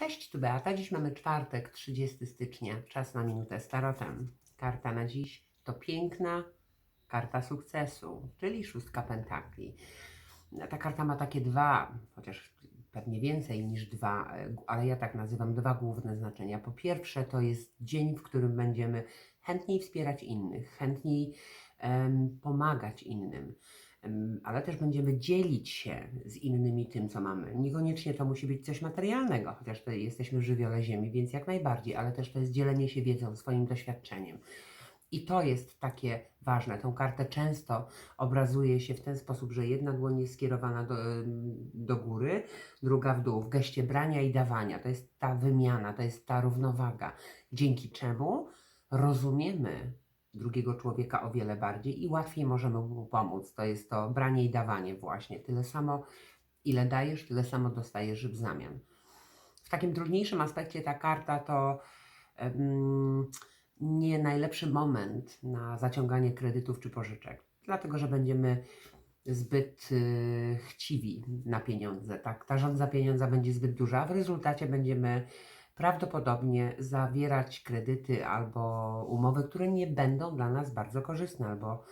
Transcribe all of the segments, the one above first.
Cześć, tu Beata. Dziś mamy czwartek, 30 stycznia. Czas na minutę z tarotem. Karta na dziś to piękna karta sukcesu, czyli szóstka pentakli. Ta karta ma takie dwa, chociaż pewnie więcej niż dwa, e, ale ja tak nazywam dwa główne znaczenia. Po pierwsze, to jest dzień, w którym będziemy chętniej wspierać innych, chętniej em, pomagać innym, ale też będziemy dzielić się z innymi tym, co mamy. Niekoniecznie to musi być coś materialnego, chociaż tutaj jesteśmy żywiole ziemi, więc jak najbardziej, ale też to jest dzielenie się wiedzą, swoim doświadczeniem. I to jest takie ważne. Tą kartę często obrazuje się w ten sposób, że jedna dłoń jest skierowana do, do góry, druga w dół, w geście brania i dawania. To jest ta wymiana, to jest ta równowaga, dzięki czemu rozumiemy drugiego człowieka o wiele bardziej i łatwiej możemy mu pomóc. To jest to branie i dawanie właśnie. Tyle samo, ile dajesz, tyle samo dostajesz w zamian. W takim trudniejszym aspekcie ta karta to em, nie najlepszy moment na zaciąganie kredytów czy pożyczek, dlatego że będziemy zbyt y, chciwi na pieniądze. Tak? Ta żądza pieniądza będzie zbyt duża, w rezultacie będziemy prawdopodobnie zawierać kredyty albo umowy, które nie będą dla nas bardzo korzystne albo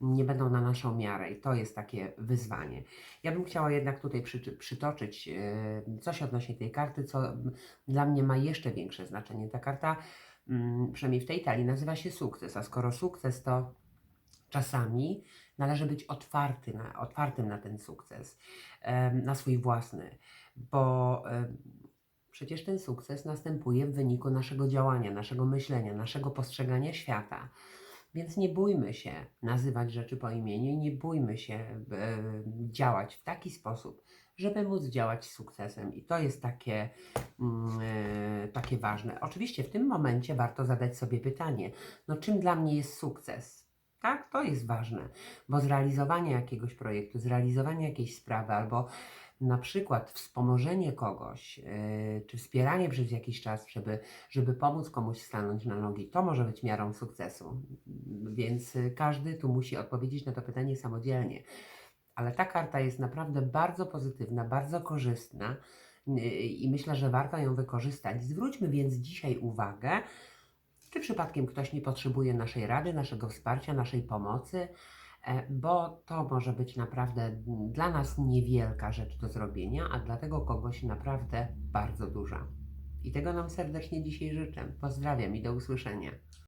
nie będą na naszą miarę i to jest takie wyzwanie. Ja bym chciała jednak tutaj przy, przytoczyć y, coś odnośnie tej karty, co dla mnie ma jeszcze większe znaczenie. Ta karta, mm, przynajmniej w tej talii, nazywa się sukces, a skoro sukces to czasami należy być otwarty na, otwartym na ten sukces, na swój własny, bo przecież ten sukces następuje w wyniku naszego działania, naszego myślenia, naszego postrzegania świata. Więc nie bójmy się nazywać rzeczy po imieniu i nie bójmy się e, działać w taki sposób, żeby móc działać z sukcesem. I to jest takie, mm, e, takie ważne. Oczywiście w tym momencie warto zadać sobie pytanie, no czym dla mnie jest sukces? Tak, to jest ważne, bo zrealizowanie jakiegoś projektu, zrealizowanie jakiejś sprawy albo na przykład wspomożenie kogoś, yy, czy wspieranie przez jakiś czas, żeby, żeby pomóc komuś stanąć na nogi, to może być miarą sukcesu. Więc y, każdy tu musi odpowiedzieć na to pytanie samodzielnie. Ale ta karta jest naprawdę bardzo pozytywna, bardzo korzystna yy, i myślę, że warto ją wykorzystać. Zwróćmy więc dzisiaj uwagę, czy przypadkiem ktoś nie potrzebuje naszej rady, naszego wsparcia, naszej pomocy, e, bo to może być naprawdę dla nas niewielka rzecz do zrobienia, a dla tego kogoś naprawdę bardzo duża. I tego nam serdecznie dzisiaj życzę. Pozdrawiam i do usłyszenia.